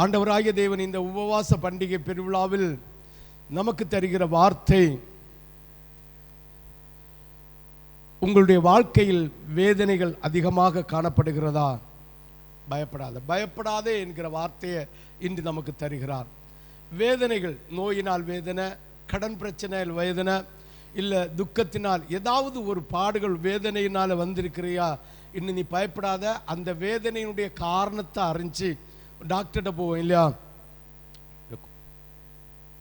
ஆண்டவராகிய தேவன் இந்த உபவாச பண்டிகை பெருவிழாவில் நமக்கு தருகிற வார்த்தை உங்களுடைய வாழ்க்கையில் வேதனைகள் அதிகமாக காணப்படுகிறதா? பயப்படாத பயப்படாதே என்கிற வார்த்தையை இன்று நமக்கு தருகிறார். வேதனைகள் நோயினால் வேதனை கடன் பிரச்சனையில் வேதனை இல்லை துக்கத்தினால் ஏதாவது ஒரு பாடுகள் வேதனையினால் வந்திருக்கிறியா? இன்னும் நீ பயப்படாத அந்த வேதனையினுடைய காரணத்தை அறிஞ்சு டாக்டர்கிட்ட போவோம் இல்லையா?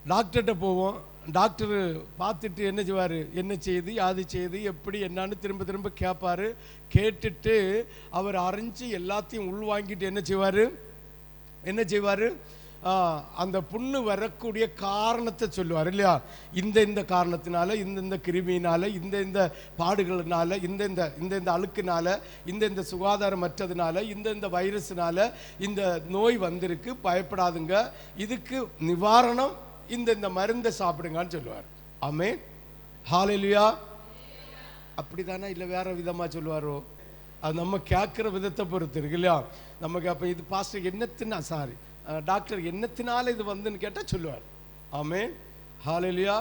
டாக்டர்கிட்ட போவோம். டாக்டர் பார்த்துட்டு என்ன செய்வார்? என்ன செய்யுது யாது செய்யுது எப்படி என்னன்னு திரும்ப திரும்ப கேட்பாரு. கேட்டுட்டு அவர் அரைஞ்சு எல்லாத்தையும் உள்வாங்கிட்டு என்ன செய்வார்? என்ன செய்வார்? அந்த புண்ணு வரக்கூடிய காரணத்தை சொல்லுவார் இல்லையா? இந்த இந்த காரணத்தினால இந்த இந்த கிருமியினால இந்த இந்த பாடுகளினால இந்த இந்த இந்த இந்த அழுக்குனால இந்த இந்த சுகாதாரமற்றதுனால இந்த இந்த வைரஸ்னால இந்த நோய் வந்திருக்கு பயப்படாதுங்க. இதுக்கு நிவாரணம் இந்த இந்த மருந்தை சாப்பிடுங்கன்னு சொல்லுவார். ஆமே ஹாலேலுயா அப்படிதானே இல்லை வேற விதமா சொல்லுவாரோ? அது நம்ம கேட்குற விதத்தை பொறுத்து இருக்கு இல்லையா? நமக்கு அப்போ இது பாஸ்டர் என்னத்துன்னா சாரி டாக்டர் என்னத்தினால இது வந்துன்னு கேட்டால் சொல்லுவார். ஆமே ஹாலலியா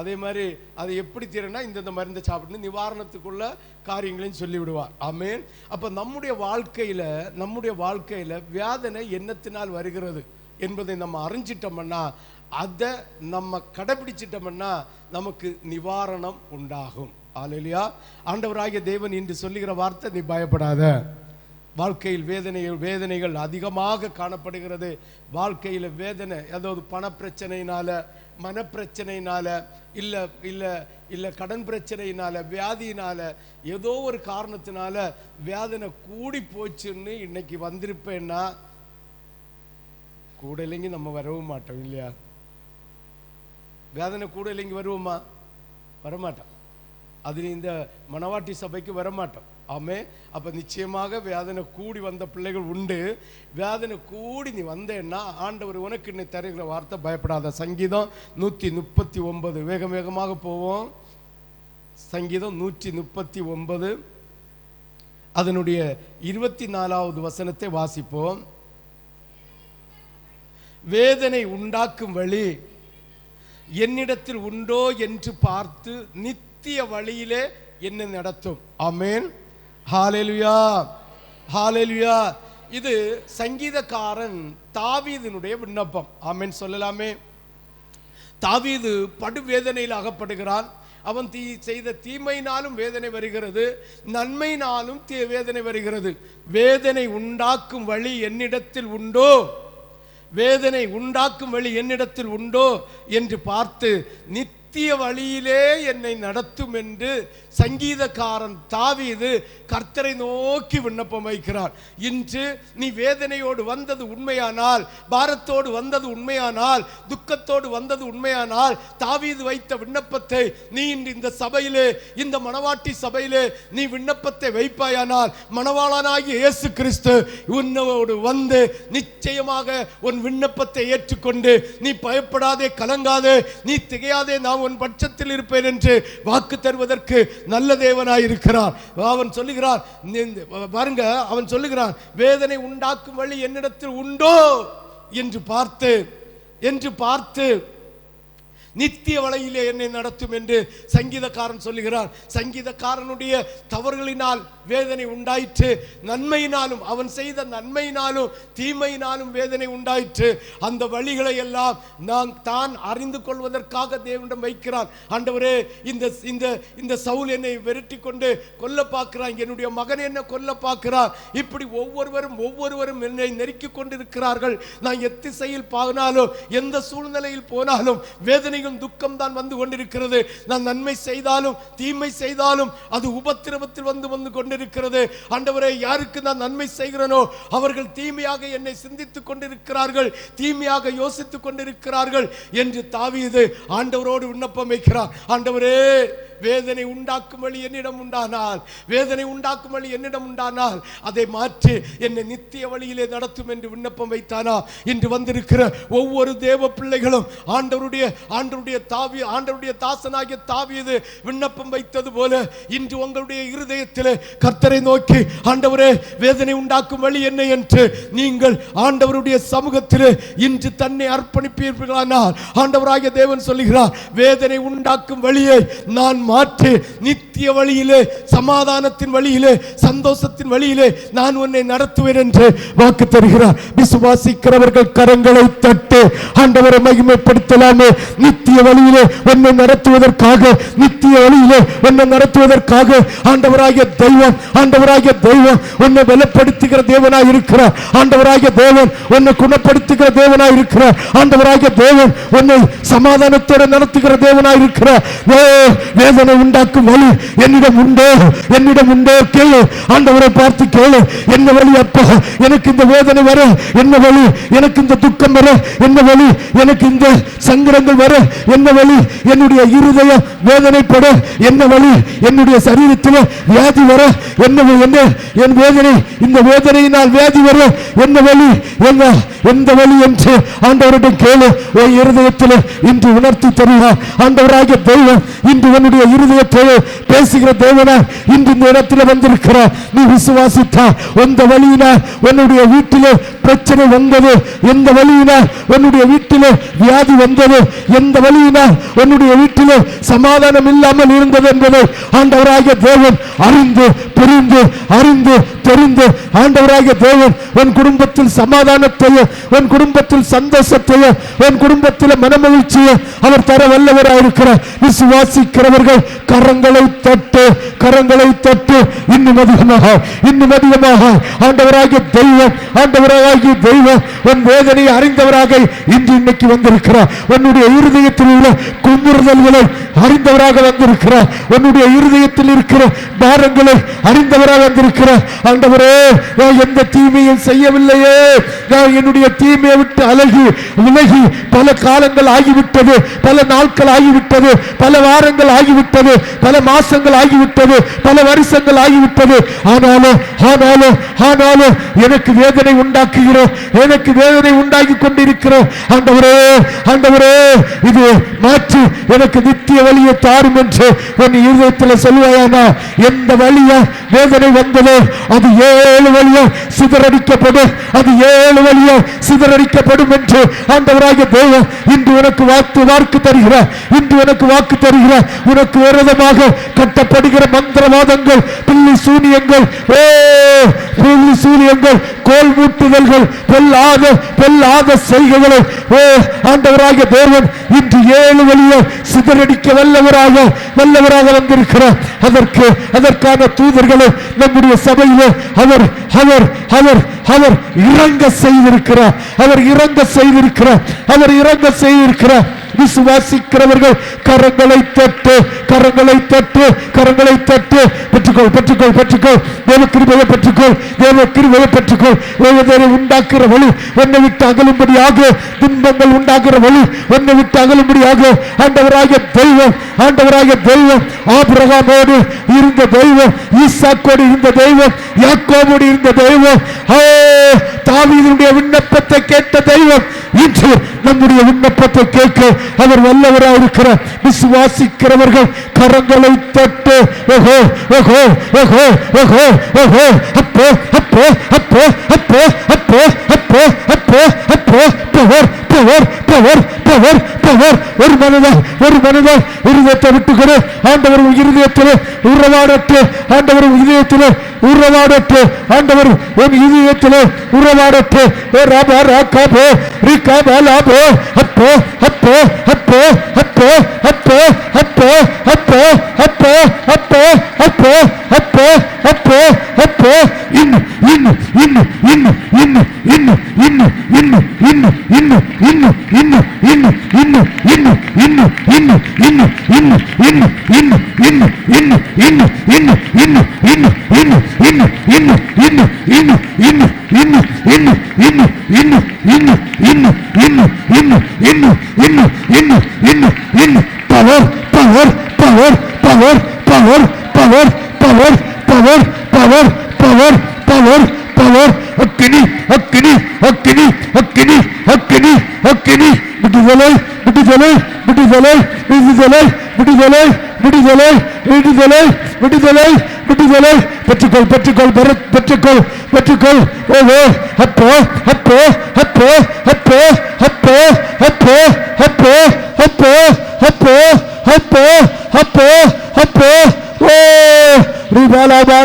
அதே மாதிரி அதை எப்படி தீரனா இந்தந்த மருந்தை சாப்பிடணும் நிவாரணத்துக்குள்ள காரியங்களையும் சொல்லிவிடுவார். ஆமேன். அப்போ நம்முடைய வாழ்க்கையில் நம்முடைய வாழ்க்கையில் வேதனை எண்ணத்தினால் வருகிறது என்பதை நம்ம அறிஞ்சிட்டோம்னா அதை நம்ம கடைபிடிச்சிட்டோம்னா நமக்கு நிவாரணம் உண்டாகும். ஆலையிலையா ஆண்டவராகிய தேவன் இன்று சொல்லுகிற வார்த்தை நீ பயப்படாத. வாழ்க்கையில் வேதனை வேதனைகள் அதிகமாக காணப்படுகிறது. வாழ்க்கையில் வேதனை அதாவது பணப்பிரச்சனையினால மனப்பிரச்சனையினால் இல்லை இல்லை இல்லை கடன் பிரச்சனையினால வியாதியினால ஏதோ ஒரு காரணத்தினால வேதனை கூடி போச்சுன்னு இன்னைக்கு வந்திருப்பேன்னா கூட இல்லைங்க நம்ம வரவும் மாட்டோம் இல்லையா? வேதனை கூட இல்லைங்க வருவோமா? வரமாட்டோம். அது இந்த மணவாட்டி சபைக்கு வரமாட்டோம். ஆமே அப்போ நிச்சயமாக வேதனை கூடி வந்த பிள்ளைகள் உண்டு. வேதனை கூடி நீ வந்தேன்னா ஆண்டவர் உனக்கு இன்னும் தருகிற வார்த்தை பயப்படாத. சங்கீதம் நூற்றி முப்பத்தி ஒன்பது. வேக வேகமாக போவோம். சங்கீதம் நூற்றி முப்பத்தி ஒன்பது. அதனுடைய இருபத்தி நாலாவது வசனத்தை வாசிப்போம். வேதனை உண்டாக்கும் வழி என்னிடத்தில் உண்டோ என்று பார்த்து நித்திய வழியிலே என்ன நடத்தும். ஆமேன் ஹாலேலுயா ஹாலேலுயா இது சங்கீதக்காரன் தாவீதினுடைய விண்ணப்பம். ஆமேன் சொல்லலாமே. தாவீது படுவேதனையில் அகப்படுகிறான். அவன் தீ செய்த தீமையினாலும் வேதனை வருகிறது. நன்மையினாலும் தீ வேதனை வருகிறது. வேதனை உண்டாக்கும் வழி என்னிடத்தில் உண்டோ? வேதனை உண்டாக்கும் வழி என்னிடத்தில் உண்டோ? என்று பார்த்து நித்திய வழியிலே என்னை நடத்தும் என்று சங்கீதக்காரன் தாவீது கர்த்தரை நோக்கி விண்ணப்பம் வைக்கிறார். இன்று நீ வேதனையோடு வந்தது உண்மையானால் பாரத்தோடு வந்தது உண்மையானால் துக்கத்தோடு வந்தது உண்மையானால் தாவீது வைத்த விண்ணப்பத்தை நீ இன்று இந்த சபையிலே இந்த மணவாட்டி சபையிலே நீ விண்ணப்பத்தை வைப்பாயானால் மணவாளனாகிய இயேசு கிறிஸ்து உன்னோடு வந்து நிச்சயமாக உன் விண்ணப்பத்தை ஏற்றுக்கொண்டு நீ பயப்படாதே கலங்காதே நீ திகையாதே நாம் உன் பட்சத்தில் இருப்பேன் என்று வாக்கு தருவதற்கு நல்ல தேவனாய் இருக்கிறார். அவன் சொல்லுகிறான் பாருங்க அவன் சொல்லுகிறான் வேதனை உண்டாக்கும் வழி என்னிடத்தில் உண்டோ? என்று பார்த்து என்று பார்த்து நித்திய வலையிலே என்னை நடத்தும் என்று சங்கீதக்காரன் சொல்லுகிறார் சங்கீதக்காரனுடைய தவறுகளினால் வேதனை உண்டாயிற்று. நன்மையினாலும் அவன் செய்த நன்மையினாலும் தீமையினாலும் வேதனை உண்டாயிற்று. அந்த வழிகளை எல்லாம் நான் தான் அறிந்து கொள்வதற்காக தேவனிடம் வைக்கிறான். ஆண்டவரே இந்த இந்த இந்த சவுல் என்னை விரட்டி கொண்டு கொல்ல பார்க்கிறான். என்னுடைய மகன் என்ன கொல்ல பார்க்கிறான்? இப்படி ஒவ்வொருவரும் ஒவ்வொருவரும் என்னை நெருக்கி கொண்டிருக்கிறார்கள். நான் எத்திசையில் போனாலும் எந்த சூழ்நிலையில் போனாலும் வேதனை வேதனையும் துக்கம் தான் வந்து கொண்டிருக்கிறது. நான் நன்மை செய்தாலும் தீமை செய்தாலும் அது உபத்திரவத்தில் வந்து வந்து கொண்டிருக்கிறது. ஆண்டவரே யாருக்கு நான் நன்மை செய்கிறனோ அவர்கள் தீமையாக என்னை சிந்தித்துக் கொண்டிருக்கிறார்கள் தீமையாக யோசித்துக் கொண்டிருக்கிறார்கள் என்று தாவியது ஆண்டவரோடு விண்ணப்பம் வைக்கிறார். ஆண்டவரே வேதனை உண்டாக்கும் வழி என்னிடம் உண்டானால் வேதனை உண்டாக்கும் வழி என்னிடம் உண்டானால் அதை மாற்றி என்னை நித்திய வழியிலே நடத்தும் என்று விண்ணப்பம் வைத்தானா? இன்று வந்திருக்கிற ஒவ்வொரு தேவ பிள்ளைகளும் ஆண்டவருடைய ஆண்டு ஆண்டருடைய தாவி ஆண்டருடைய தாசனாகிய தாவியது விண்ணப்பம் வைத்தது போல இன்று உங்களுடைய இருதயத்தில் கர்த்தரை நோக்கி ஆண்டவரே வேதனை உண்டாக்கும் வழி என்ன என்று நீங்கள் ஆண்டவருடைய சமூகத்தில் இன்று தன்னை அர்ப்பணிப்பீர்களானால் ஆண்டவராகிய தேவன் சொல்லுகிறார் வேதனை உண்டாக்கும் வழியை நான் மாற்றி நித்திய வழியிலே சமாதானத்தின் வழியிலே சந்தோஷத்தின் வழியிலே நான் உன்னை நடத்துவேன் என்று வாக்கு தருகிறார். விசுவாசிக்கிறவர்கள் கரங்களை தட்டு ஆண்டவரை மகிமைப்படுத்தலாமே நித்திய நித்திய வழியிலே உன்னை நடத்துவதற்காக நித்திய வழியிலே உன்னை நடத்துவதற்காக ஆண்டவராகிய தெய்வம் ஆண்டவராகிய தெய்வம் உன்னை பலப்படுத்துகிற தேவனாய் இருக்கிறார். ஆண்டவராகிய தேவன் உன்னை குணப்படுத்துகிற தேவனாய் இருக்கிறார். ஆண்டவராகிய தேவன் உன்னை சமாதானத்தோடு நடத்துகிற தேவனாய் இருக்கிறார். வேதனை உண்டாக்கும் வழி என்னிடம் உண்டோ? என்னிடம் உண்டோ? கேளு. ஆண்டவரை பார்த்து கேளு. என்ன வழி அப்பா? எனக்கு இந்த வேதனை வர. என்ன வழி? எனக்கு இந்த துக்கம் வர. என்ன வழி? எனக்கு இந்த சங்கடங்கள் வர. என்ன வழி என்னுடைய இருதய வேதனைப்பட. என்ன வழி என்னுடைய சரீரத்தில் வியாதி வர. என்ன என்ன? என் வேதனை இந்த வேதனையினால் வியாதி வர. என்ன வழி என்ன? எந்த வழி என்று ஆண்டவரிடம் கேளு. உன் இருதயத்தில் இன்று உணர்த்தி தருகிறார் ஆண்டவராகிய தெய்வம் இன்று உன்னுடைய இருதயத்தோடு பேசுகிற தேவனா இன்று இந்த இடத்துல வந்திருக்கிறார். நீ விசுவாசித்தா எந்த வழியினா உன்னுடைய வீட்டிலே பிரச்சனை வந்தது? எந்த வழியினா உன்னுடைய வீட்டிலே வியாதி வந்தது? எந்த வழியினா உன்னுடைய வீட்டிலே சமாதானம் இல்லாமல் இருந்தது என்பதை ஆண்டவராகிய தேவன் அறிந்து புரிந்து அறிந்து தெரிந்து ஆண்டவராகிய தேவன் உன் குடும்பத்தில் சமாதானத்தையும் உன் குடும்பத்தில் சந்தோஷத்தையும் உன் குடும்பத்தில் மனமகிழ்ச்சியை அவர் தர வல்லவராயிருக்கிறார் விசுவாசிக்கிறவர்கள் கரங்களை தட்டு கரங்களை தட்டு இன்னும் அதிகமாக இன்னும் அதிகமாக. ஆண்டவராகிய தெய்வம் ஆண்டவராகிய தெய்வம் உன் வேதனை அறிந்தவராக இன்று இன்னைக்கு வந்திருக்கிறார். உன்னுடைய இருதயத்தில் உள்ள குமுறுதல்களை அறிந்தவராக வந்திருக்கிறார். உன்னுடைய இருதயத்தில் இருக்கிற பாரங்களை அறிந்தவராக வந்திருக்கிறார். ஆண்டவரே நான் எந்த தீமையும் செய்யவில்லையே. நான் என்னுடைய தீமையை விட்டு அழகி விலகி பல காலங்கள் ஆகிவிட்டது பல நாட்கள் ஆகிவிட்டது பல வாரங்கள் ஆகிவிட்டது பல மாசங்கள் ஆகிவிட்டது. ஆகிவிட்டது பல வருஷங்கள் ஆகிவிட்டது. ஆனாலும் ஆனாலும் ஆனாலும் எனக்கு வேதனை உண்டாக்குகிறோம். எனக்கு வேதனை உண்டாகி கொண்டிருக்கிறோம். ஆண்டவரே ஆண்டவரே இது மாற்றி எனக்கு நித்திய வழியை தாரும் என்று உன் இருதயத்தில் சொல்லுவாயானா? எந்த வழியா வேதனை வந்ததோ அது ஏழு வழியா சிதறடிக்கப்படும். அது ஏழு வழியா சிதறடிக்கப்படும் என்று ஆண்டவராக தேவன் இன்று உனக்கு வாக்கு வாக்கு தருகிறார். இன்று உனக்கு வாக்கு தருகிறார். உனக்கு விரோதமாக கட்டப்படுகிற மந்திரவாதங்கள் பில்லி சூனியங்கள் ஓ பில்லி சூனியங்கள் கோல் மூட்டுதல்கள் பொல்லாத பொல்லாத செய்கைகளை ஓ ஆண்டவராக தேவன் இன்று ஏழு வழியை சிதறடிக்க வல்லவராக வல்லவராக வந்திருக்கிறார். அதற்கு அதற்கான தூதர்களை நம்முடைய சபையிலே அவர் அவர் அவர் அவர் இறங்க செய்திருக்கிறார். அவர் இறங்க செய்திருக்கிறார். அவர் இறங்க செய்திருக்கிறார். விசுவாசிக்கிறவர்கள் கரங்களை தட்டு கரங்களை தட்டு கரங்களை தட்டு. பெற்றுக்கொள் பெற்றுக்கொள் பெற்றுக்கொள். தேவ கிருபையை பெற்றுக்கொள் தேவ கிருபையை பெற்றுக்கொள். தேவதேவை உண்டாக்குற வழி என்னை விட்டு அகலும்படியாக துன்பங்கள் உண்டாக்குற வழி என்னை விட்டு அகலும்படியாக. ஆண்டவராக தெய்வம் ஆண்டவராக தெய்வம் ஆபிரகாமோடு இருந்த தெய்வம் ஈசாக்கோடு இருந்த தெய்வம் யாக்கோபோடு இருந்த தெய்வம். ஓ தாவீதுடைய விண்ணப்பத்தை கேட்ட தெய்வம் நம்முடைய விண்ணப்பத்தை கேட்க அவர் வல்லவராக இருக்கிறார் விசுவாசிக்கிறவர்கள் கரங்களை தட்டு ஓஹோ ஓஹோ ஓஹோ ஓஹோ ஓஹோ அப்போ அப்போ அப்போ அப்போ அப்போ அப்போ அப்போ அப்போ power power power power power ஒரு மனதா ஒரு மனிதன் இருதயத்தை விட்டு கொடு ஆண்டவர் இருதயத்தில் உறவாடற்று. ஆண்டவர் இதயத்தில் உறவாடற்று. ஆண்டவர் என் இதயத்தில் உறவாடற்று. ராபா ராக்கா போ. ரிக்கா பாலா போ. அப்போ அப்போ அப்போ அப்போ. இன்னும் இன்னும் இன்னும் இன்னும் இன்னும் இன்னும் இன்னும் இன்னும் இன்னும் இன்னும் இன்னும் இன்னும்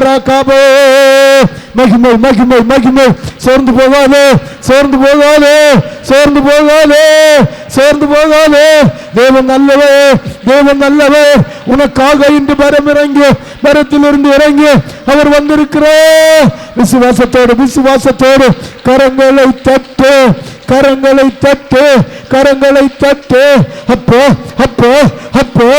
ரிபாலா மகிமை மகிமை மகிமை. சோர்ந்து போகாதே சோர்ந்து போகாதே சோர்ந்து போகாதே சோர்ந்து போகாதே. தேவன் நல்லவே தேவன் நல்லவே உனக்காக இன்று மரம் இறங்கி மரத்திலிருந்து இறங்கி அவர் வந்திருக்கிறார் விசுவாசத்தோடு விசுவாசத்தோடு கரங்களை தட்டு கரங்களை தட்டு. கரங்களை தட்டு. அப்போ அப்போ அப்போ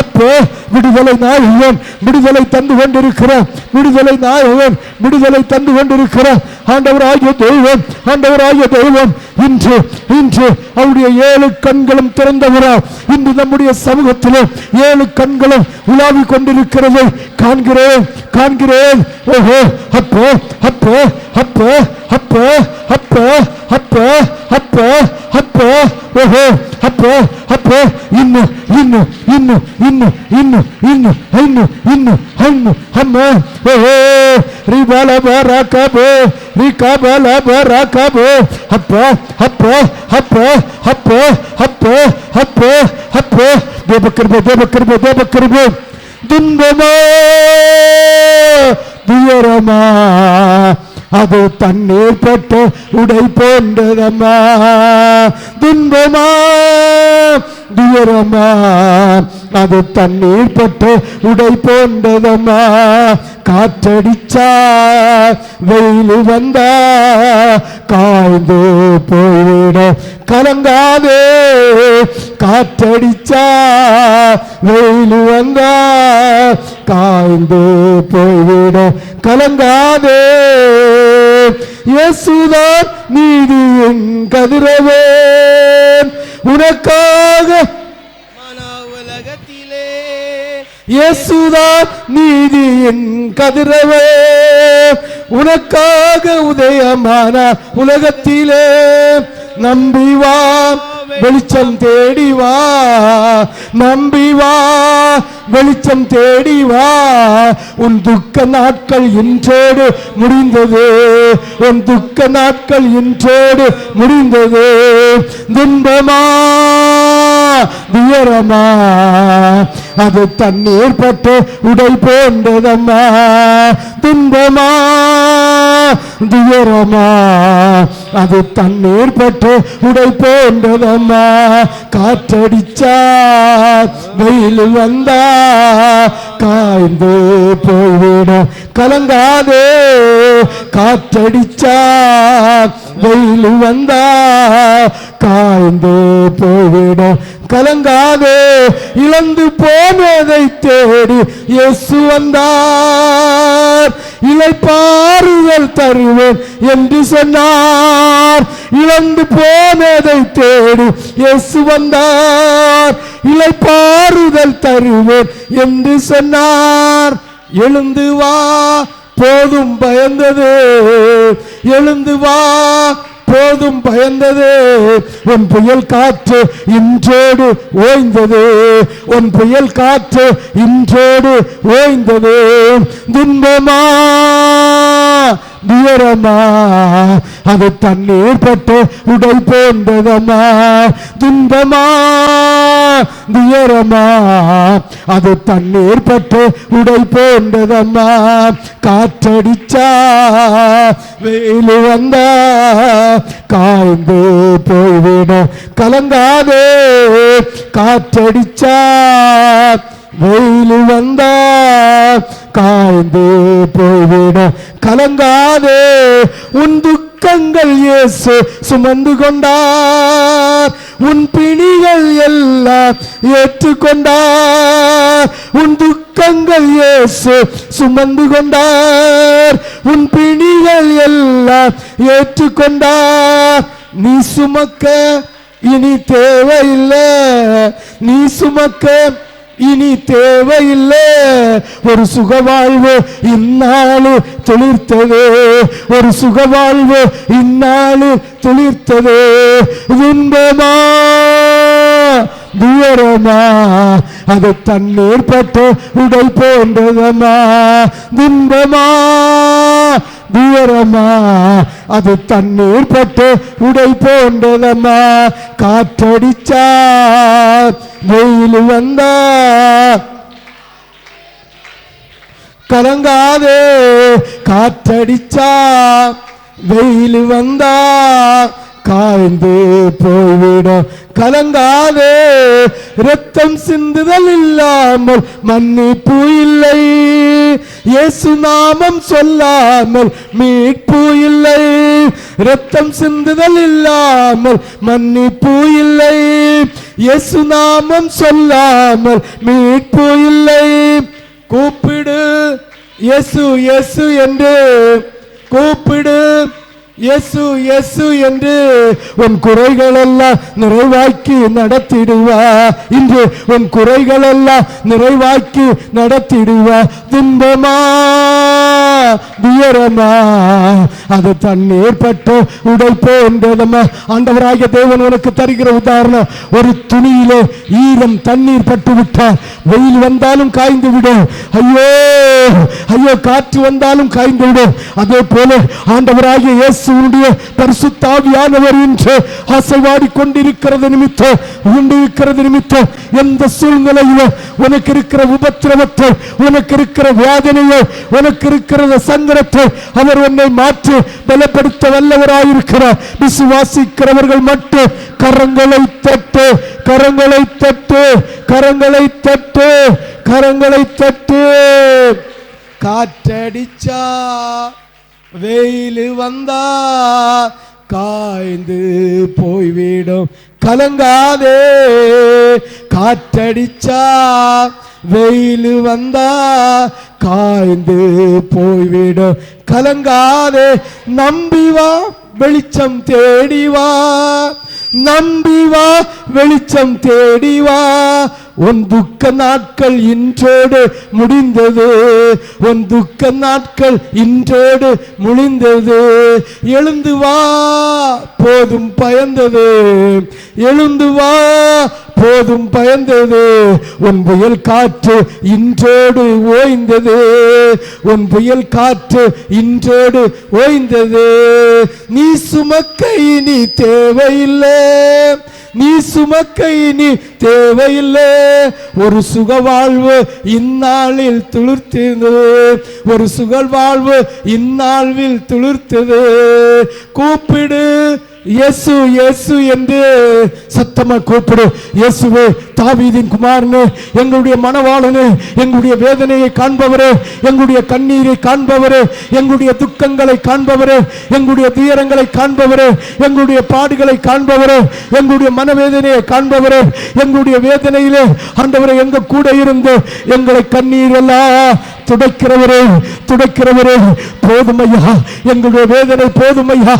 அப்போ. விடுதலை நாயகன் விடுதலை தந்து கொண்டிருக்கிற விடுதலை நாயகன் விடுதலை தந்து கொண்டிருக்கிற ஆண்டவர் ஆகிய தெய்வம் ஆண்டவராகிய தெய்வம். இன்று இன்று அவருடைய ஏழு கண்களும் திறந்தவரா? இன்று நம்முடைய சமூகத்தில் ஏழு கண்களும் உலாவிக் கொண்டிருக்கிறதை காண்கிறேன் காண்கிறேன். ஓஹோ அப்போ அப்போ அப்போ அப்போ அப்போ அப்போ அப்போ அப்போ ಅಪ್ಪೋ ಓಹೋ ಅಪ್ಪ ಅಪ್ಪ ಇನ್ನು ಇನ್ನು ಇನ್ನು ಇನ್ನು ಇನ್ನು ಇನ್ನು, ಹಣ್ಣು ಇನ್ನು, ಹಣ್ಣು ಹಣ್ಣು ಓಹೋ ರೀ ಬಾಲ ಬರ ಕಬೋ ರೀ ಕಬಲ ಬರ ಕಬೋ ಅಪ್ಪ ಅಪ್ಪ ಅಪ್ಪ ಅಪ್ಪ ಅಪ್ಪ ಅಪ್ಪ ಅಪ್ಪ ದೇಬಕ್ಕರ್ಬೋ ದೇಬಕ್ಕರ್ಬೋ ದೇಬಕ್ಕರ್ಬೋ ದುಂಬಮ, ದಿಯರಮ அது தண்ணீர் பட்ட உடை போன்றதம்மா. துன்பமா? துயரமா? அது தண்ணீர் பட்டு உடை போன்றதம்மா. காற்றடிச்சா வெயில் வந்தா காய்ந்து போய்விட கலங்காதே காற்றடிச்சா வெயில் வந்தா காய்ந்து போய்விட கலங்காதே இயேசுதான் நீதியின் கதிரவேன் உனக்காக உலகத்திலே இயேசுதான் நீதியின் கதிரவே உனக்காக உதயமான உலகத்திலே நம்பி வா வெளிச்சம் தேடி வா நம்பி வா வெளிச்சம் தேடி வா உன் துக்க நாட்கள் இன்றோடு முடிந்தது. உன் துக்க நாட்கள் இன்றோடு முடிந்தது. துன்பமா துயரமா அது தண்ணீர் பட்டு உடை போன்றதம்மா. துன்பமா? துயரமா? அது தண்ணீர் பட்டு உடை போன்றதம்மா. காற்றடிச்சா வெயில் வந்தா காய்ந்து போய்விட கலங்காதே. காற்றடிச்சா வெயில் வந்தா காய்ந்து போய்விட கலங்காதே இழந்து போனதை தேடி இயேசு வந்தார். இளைப்பாறுதல் தருவேன் என்று சொன்னார். இழந்து போனதை தேடி இயேசு வந்தார். இளைப்பாறுதல் தருவேன் என்று சொன்னார். எழுந்து வா போதும் பயந்தது. எழுந்து வா எப்போதும் பயந்தது உன் புயல் காற்று இன்றோடு ஓய்ந்தது. உன் புயல் காற்று இன்றோடு ஓய்ந்தது. துன்பமா? துயரமா அது தண்ணீர் பட்டு உடல் போன்றதம்மா. துன்பமா? துயரமா அது தண்ணீர் பட்டு உடல் போன்றதம்மா. காற்றடிச்சா வெயில் வந்தா காய்ந்து போய்விட கலங்காதே காற்றடிச்சா வெயில் வந்தா காய்ந்து போய்விட கலங்காதே. உன் துக்கங்கள் இயேசு சுமந்து கொண்டார். உன் பிணிகள் எல்லாம் ஏற்றுக்கொண்டார் உன் துக்கங்கள் இயேசு சுமந்து கொண்டார். உன் பிணிகள் எல்லாம் ஏற்றுக்கொண்டார் நீ சுமக்க இனி தேவையில்லை. நீ சுமக்க இனி தேவையில்லை. ஒரு சுகவாழ்வு இந்நாளு துளிர்த்தது. ஒரு சுகவாழ்வு இந்நாளு துளிர்த்தது. துன்பமா துயரமா அது தண்ணீர் பட்டு உடை போன்றதமா துன்பமா? துயரமா அது தண்ணீர் பட்டு உடை போன்றதம்மா. காற்றடிச்சா வெயில் வந்தா. கலங்காதே. காற்றடிச்சா வெயில் வந்தா. காய்ந்து போய்விடும். கலங்காதே ரத்தம் சிந்துதல் இல்லாமல் மன்னிப்பு இல்லை. இயேசு நாமம் சொல்லாமல் மீட்பு இல்லை. ரத்தம் சிந்துதல் இல்லாமல் மன்னிப்பு இல்லை. இயேசு நாமம் சொல்லாமல் மீட்பு இல்லை. கூப்பிடு இயேசு இயேசு என்று கூப்பிடு. இயேசு இயேசு என்று உன் குறைகள் எல்லாம் நிறைவாக்கி நடத்திடுவா. இன்று உன் குறைகள் எல்லாம் நிறைவாக்கி நடத்திடுவா. துன்பமா? துயரமா? அது தண்ணீர் பட்டு உடை போன்றதம்மா ஆண்டவராகிய தேவன் உனக்கு தருகிற உதாரணம் ஒரு துணியிலே ஈரம் தண்ணீர் பட்டு விட்டார் வெயில் வந்தாலும் காய்ந்து விடும். ஐயோ ஐயோ காற்று வந்தாலும் காய்ந்து விடும். அதே போல ஆண்டவராகிய இயேசுடைய பரிசுத்தாவியானவர் என்று ஆசைவாடி கொண்டிருக்கிறது நிமித்தம் கொண்டிருக்கிறது நிமித்தம். எந்த சூழ்நிலையில உனக்கு இருக்கிற உபத்திரவத்தை உனக்கு இருக்கிற வேதனையை உனக்கு இருக்கிற சங்கடத்தை அவர் உன்னை மாற்றி பலப்படுத்த வல்லவராயிருக்கிறார் விசுவாசிக்கிறவர்கள் மட்டும் கரங்களை தட்டு கரங்களை தட்டு கரங்களை தட்டு கரங்களை தட்டு. காற்றடிச்சா வெயில் வந்தா காய்ந்து போய்விடும். கலங்காதே காற்றடிச்சா வெயில் வந்தா காய்ந்து போய்விடும். கலங்காதே நம்பிவா வெளிச்சம் தேடிவா நம்பிவா வெளிச்சம் தேடிவா உன் துக்க நாட்கள் இன்றோடு முடிந்தது. உன் துக்க நாட்கள் இன்றோடு முடிந்தது. எழுந்து வா போதும் பயந்தது. எழுந்து வா போதும் பயந்தது. உன் புயல் காற்று இன்றோடு ஓய்ந்தது. உன் புயல் காற்று இன்றோடு ஓய்ந்தது. நீ சுமக்க இனி தேவையில்லை. நீ சுமக்க இனி தேவையில்லை. ஒரு சுக வாழ்வு இந்நாளில் துளிர்த்தது. ஒரு சுக வாழ்வு இந்நாளில் துளிர்த்தது. கூப்பிடு இயேசு இயேசு என்று சத்தமா கூப்பிடு. இயேசுவே தாவீதின் குமாரனு எங்களுடைய மனவாளனு எங்களுடைய வேதனையை காண்பவரே எங்களுடைய கண்ணீரை காண்பவரே எங்களுடைய துக்கங்களை காண்பவரே எங்களுடைய துயரங்களை காண்பவரே எங்களுடைய பாடுகளை காண்பவரே எங்களுடைய மனவேதனையை காண்பவரே எங்களுடைய வேதனையிலே அந்தவரை எங்க கூட இருந்து எங்களை கண்ணீர் எல்லாம் துடைக்கிறவரே துடைக்கிறவரே. போதுமையா? எங்களுடைய வேதனை போதுமையா?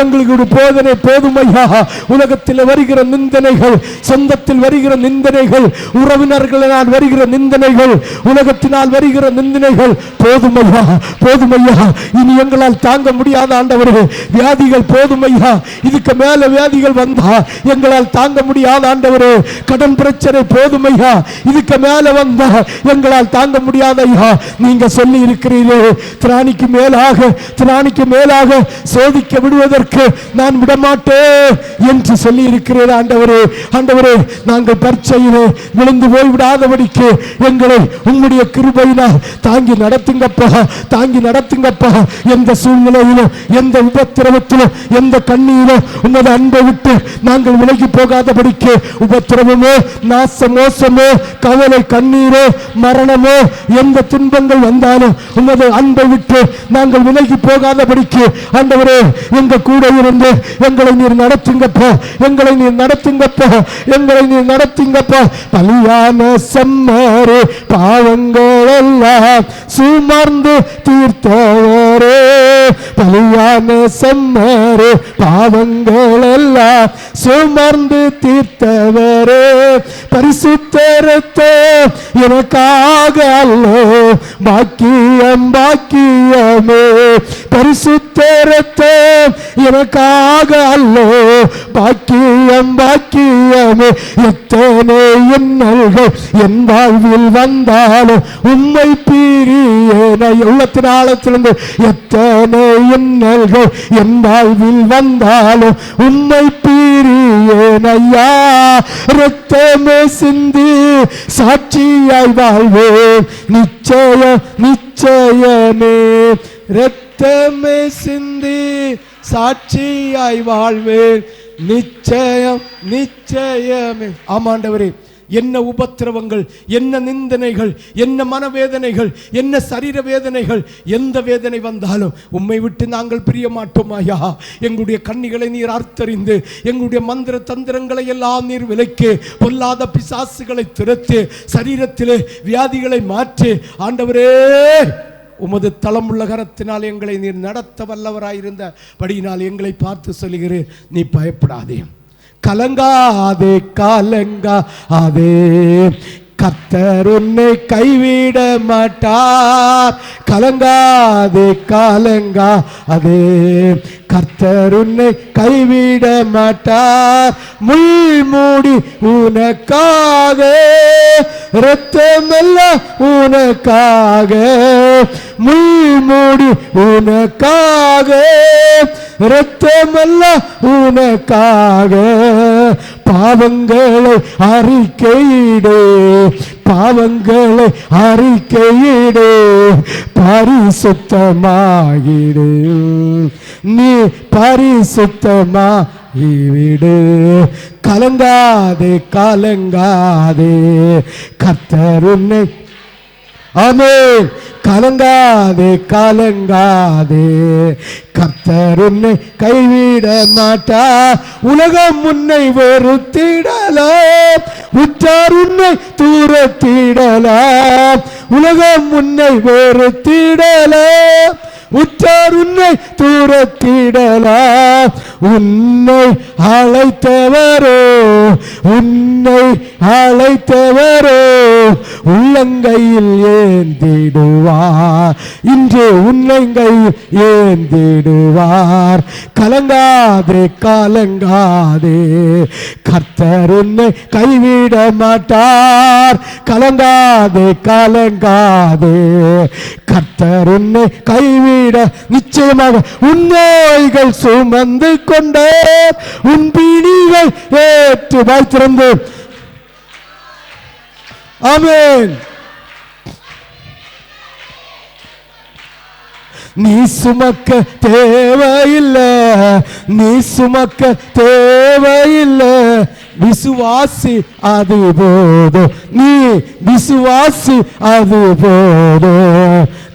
எங்களுடைய போதனை போதுமையா? உலகத்தில் வருகிற நிந்தனைகள் சொந்தத்தில் வருகிற நிந்தனைகள் உறவினர்களால் வருகிற நிந்தனைகள் உலகத்தினால் வருகிற நிந்தனைகள் போதுமையா? போதுமையா? இனி எங்களால் தாங்க முடியாத ஆண்டவர்கள் வியாதிகள் போதுமையா? இதுக்கு மேல வியாதிகள் வந்தா எங்களால் தாங்க முடியாத ஆண்டவரே கடன் பிரச்சனை போதுமையா? இதுக்கு மேல வந்தா எங்களால் தாங்க முடியாத ஐயா நீங்க சொல்லி இருக்கிறீர்கள் திராணிக்கு மேலாக திராணிக்கு மேலாக சோதிக்க விடுவதற்கு நான் விடமாட்டேன் என்று சொல்லி இருக்கிறீர் ஆண்டவரே. ஆண்டவரே நாங்கள் பரீட்சையிலே விழுந்து போய் விடாதபடிக்கு எங்களை உம்முடைய கிருபையினால் தாங்கி நடத்துங்கப்பா தாங்கி நடத்துங்கப்பா. எந்த சூழ்நிலையிலும் எந்த உபத்திரவத்திலும் எந்த கண்ணீரும் உமது அன்பை விட்டு நாங்கள் விலகி போகாதபடிக்கு உபத்திரவமோ நாச மோசமோ கவலை கண்ணீரோ மரணமோ எந்த துன்பம் துன்பங்கள் வந்தாலும் உமது அன்பை விட்டு நாங்கள் விலகி போகாதபடிக்கு ஆண்டவரே எங்க கூட இருந்து எங்களை நீர் நடத்துங்கப்பா எங்களை நீர் நடத்துங்கப்பா எங்களை நீர் நடத்துங்கப்பா. பலியான செம்மாறு பாவங்கள் எல்லாம் சுமர்ந்து தீர்த்தவரே. பலியான செம்மறு பாவங்கள் எல்லாம் சுமர்ந்து தீர்த்தவரே. பரிசுத்தரத்தே எனக்காக அல்லோ பாக்கியம் பாக்கியமே. பரிசுத்தரத்தே எனக்காக அல்லோ பாக்கியம் பாக்கியமே. எத்தனை இன்னல்கள் என் வாழ்வில் வந்தாலும் உண்மை பிரியேனை. உள்ளத்தின் ஆழத்திலிருந்து எத்தனை இன்னல்கள் என் வாழ்வில் வந்தாலும் உம்மை ஐயா. ரத்தமே சிந்தி சாட்சியாய் வாழ்வேன் நிச்சயம் நிச்சயமே. ரத்தமே சிந்தி சாட்சியாய் வாழ்வேன். நிச்சயம் நிச்சயமே. ஆமாண்டவரே. என்ன உபத்திரவங்கள் என்ன நிந்தனைகள் என்ன மனவேதனைகள் என்ன சரீர வேதனைகள் எந்த வேதனை வந்தாலும் உம்மை விட்டு நாங்கள் பிரிய மாட்டோமாயா எங்களுடைய கண்ணிகளை நீர் அர்த்தறிந்து எங்களுடைய மந்திர தந்திரங்களை எல்லாம் நீர் விலைக்கு பொல்லாத பிசாசுகளை துரத்து சரீரத்திலே வியாதிகளை மாற்றி ஆண்டவரே உமது தளமுள்ள கரத்தினால் எங்களை நீர் நடத்த வல்லவராயிருந்த படியினால் எங்களை பார்த்து சொல்கிறேன் நீ பயப்படாதே. கலங்காதே கலங்காதே. கத்தர் உன்னை கைவிட மாட்டார். கலங்காதே கலங்காதே. கர்த்தர் உன்னை கைவிட மாட்டார். முள் மூடி உனக்காக ரத்தமெல்லாம் உனக்காக முள் மூடி உனக்காக ரத்தமெல்லாம் உனக்காக பாவங்களை அறிக்கையிடு. பாவங்களை அறிக்கையிடு. பரிசுத்தமாகிடு. நீ பரிசுத்தமா இவிடு கலங்காதே. கலங்காதே கத்தருன்னை ஆமேன். கலங்காதே கலங்காதே. கத்தர் உன்னை கைவிட மாட்டா. உலகம் உன்னை வெறுத்திடலாம். உற்றார் உன்னை தூரத்திடலாம். உலகம் உன்னை வெறுத்திடலாம். உற்றார் உன்னை தூரத்திடலாம் உன்னை அழைத்தவரோ? உன்னை அழைத்தவரோ? உள்ளங்கையில் ஏந்திடுவார். இன்று உள்ளங்கையில் ஏந்திடுவார். கலங்காதே கலங்காதே. கர்த்தர் உன்னை கைவிட மாட்டார். கலங்காதே கலங்காதே. கர்த்தர் உன்னை கைவிட நிச்சயமாக உன் நோய்கள் சுமந்து கொண்டே உன் பிணிகள் ஏற்று வைத்திருந்து ஆமென். நீ சுமக்க தேவையில்லை நீ சுமக்க தேவையில்லை. விசுவாசி அது போதும். நீ விசுவாசி அது போதும்.